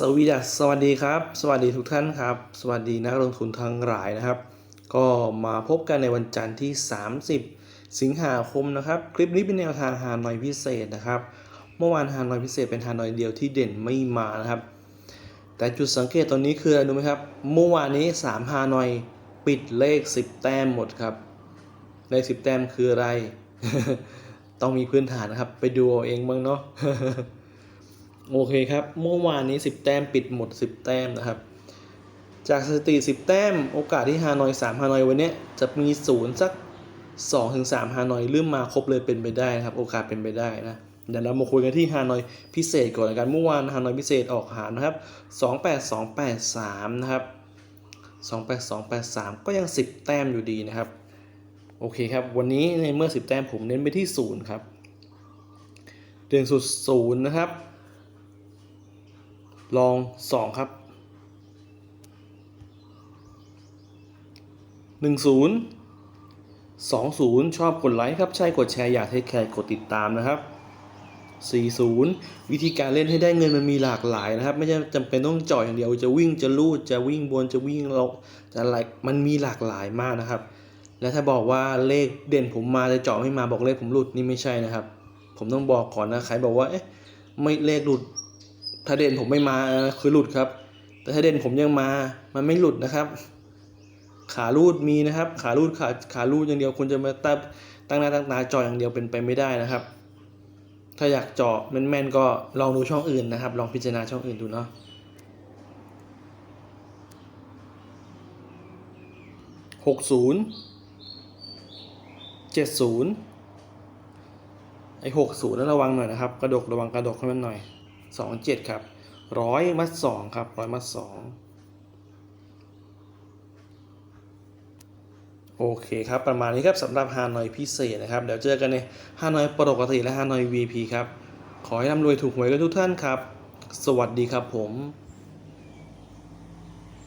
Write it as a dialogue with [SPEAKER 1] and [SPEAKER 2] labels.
[SPEAKER 1] สวีดัสสวัสดีครับ สวัสดีทุกท่านครับ สวัสดีนักลงทุนทั้งหลายนะครับ ก็มาพบกันในวันจันทร์ที่ 30 สิงหาคมนะครับ คลิปนี้เป็นแนวทางฮานอยพิเศษนะครับ เมื่อวานฮานอยพิเศษเป็นฮานอยเดียวที่เด่นไม่มานะครับ แต่จุดสังเกตตอนนี้คืออะไรรู้ไหมครับ เมื่อวานนี้ 3 ฮานอยปิดเลข 10 แต้มหมดครับ เลข 10 แต้มคืออะไร ต้องมีพื้นฐานนะครับ ไปดูเอาเองบ้างเนาะ โอเคครับ เมื่อวานนี้ 10 แต้มปิดหมด 10 แต้มนะครับ จากสถิติ 10 แต้ม โอกาสที่ฮานอย 3 ฮานอยวันนี้จะมีศูนย์สัก2ถึง3ฮานอยเริ่มมาครบเลยเป็นไปได้นะครับ โอกาสเป็นไปได้นะเดี๋ยวเรามาคุยกันที่ฮานอยพิเศษก่อนละกันเมื่อวานฮานอยพิเศษออกหารนะครับ 28283 นะครับ 28283 ก็ยัง 10 แต้มอยู่ดีนะครับ โอเคครับ วันนี้ในเมื่อ 10 แต้มผมเน้นไปที่ 0 ครับ เด่นสุด 0 นะครับ ลอง 2 ครับ 10 20 ชอบกดไลค์ครับ ใช่กดแชร์อยากให้ใคร์กดติดตามนะครับ 40 วิธีการเล่นให้ได้เงินมันมีหลากหลายนะครับ ไม่ใช่จำเป็นต้องจ่อยอย่างเดียวจะวิ่งจะลูดจะวิ่งบนจะวิ่งลงจะอะไรมันมีหลากหลายมากนะครับ และถ้าบอกว่าเลขเด่นผมมาแต่เจาะไม่มาบอกเลขผมหลุดนี่ไม่ใช่นะครับ ผมต้องบอกก่อนนะใครบอกว่าเอ๊ะไม่เลขหลุด ถ้าเด่นผมไม่มาคือหลุดครับ แต่ถ้าเด่นผมยังมา มันไม่หลุดนะครับ ขาลูดมีนะครับ ขาลูดขาขาลูดอย่างเดียวคุณจะมาตั้งตั้งหน้าตั้งตาจาะอย่างเดียวเป็นไปไม่ได้นะครับ ถ้าอยากเจาะแม่นๆก็ลองดูช่องอื่นนะครับ ลองพิจารณาช่องอื่นดูเนาะหกศูนย์เจ็ดศูนย์ไอ้หกศูนย์ระวังหน่อยนะครับ กระดกระวังกระดกให้มันหน่อย สองเจ็ดครับร้อยมัดสองครับร้อยมัดสองโอเคครับประมาณนี้ครับสำหรับฮานอยพิเศษนะครับ เดี๋ยวเจอกันในฮานอยปกติและฮานอย VP ครับ ขอให้ร่ำรวยถูกหวยกันทุกท่านครับ สวัสดีครับผม